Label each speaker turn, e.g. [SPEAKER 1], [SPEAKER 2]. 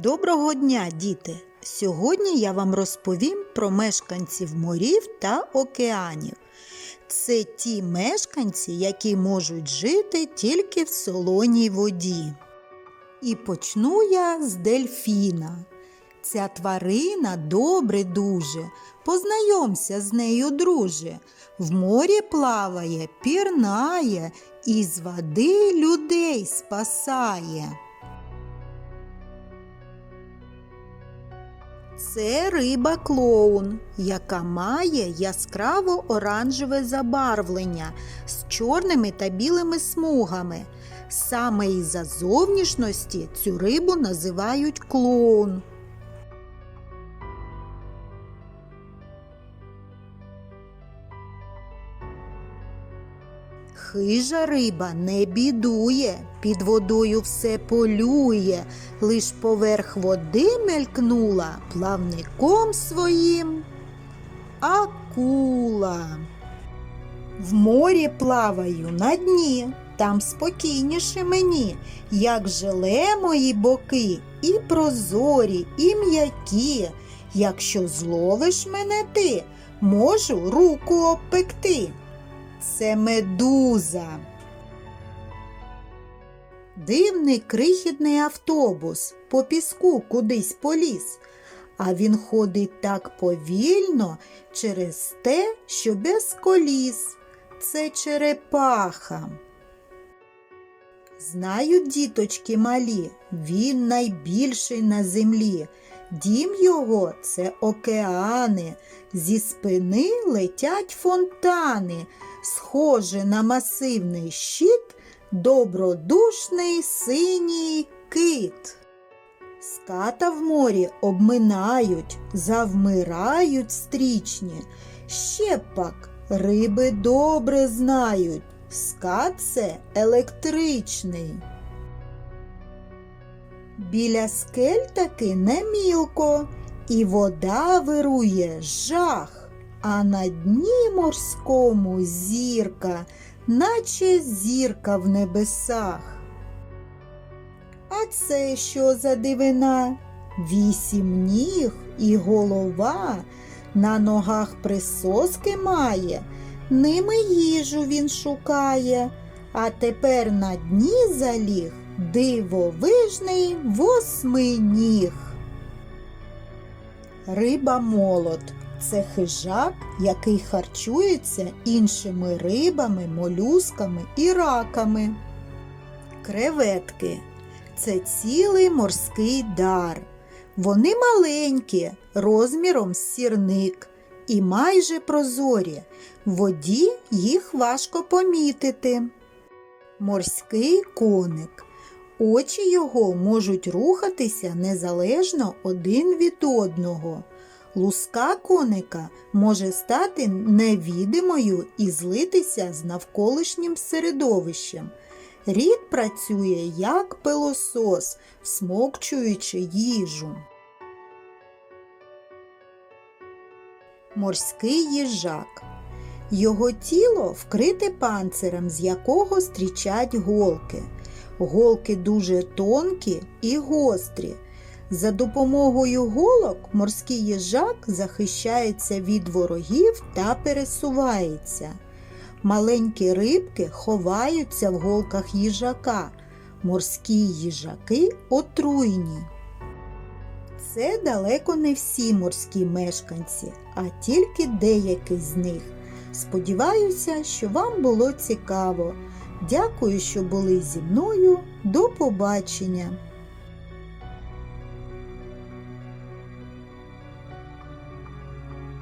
[SPEAKER 1] Доброго дня, діти! Сьогодні я вам розповім про мешканців морів та океанів. Це ті мешканці, які можуть жити тільки в солоній воді. І почну я з дельфіна. Ця тварина добре дуже. Познайомся з нею, друже. В морі плаває, пірнає і з води людей спасає. Це риба клоун, яка має яскраво оранжеве забарвлення з чорними та білими смугами. Саме із-за зовнішності цю рибу називають клоун. Хижа риба не бідує, під водою все полює, лиш поверх води мелькнула плавником своїм акула. В морі плаваю на дні, там спокійніше мені, як желе мої боки, і прозорі, і м'які. Якщо зловиш мене ти, можу руку обпекти. Це медуза. Дивний крихітний автобус по піску кудись поліз, а він ходить так повільно через те, що без коліс. Це черепаха. Знають діточки малі, він найбільший на землі. Дім його це океани, зі спини летять фонтани, схоже на масивний щит, добродушний синій кит. Ската в морі обминають, завмирають стрічні. Ще пак риби добре знають, скат це електричний. Біля скель таки не мілко, і вода вирує жах, а на дні морському зірка, наче зірка в небесах. А це що за дивина? Вісім ніг і голова, на ногах присоски має, ними їжу він шукає, а тепер на дні заліг дивовижний восьминіг. Риба молот це хижак, який харчується іншими рибами, молюсками і раками. Креветки це цілий морський дар. Вони маленькі, розміром з сірник і майже прозорі. В воді їх важко помітити. Морський коник. Очі його можуть рухатися незалежно один від одного. Луска коника може стати невідимою і злитися з навколишнім середовищем. Рід працює як пилосос, всмокчуючи їжу. Морський їжак. Його тіло вкрите панцирем, з якого стрічать голки. Голки дуже тонкі і гострі. За допомогою голок морський їжак захищається від ворогів та пересувається. Маленькі рибки ховаються в голках їжака. Морські їжаки отруйні. Це далеко не всі морські мешканці, а тільки деякі з них. Сподіваюся, що вам було цікаво. Дякую, що були зі мною. До побачення!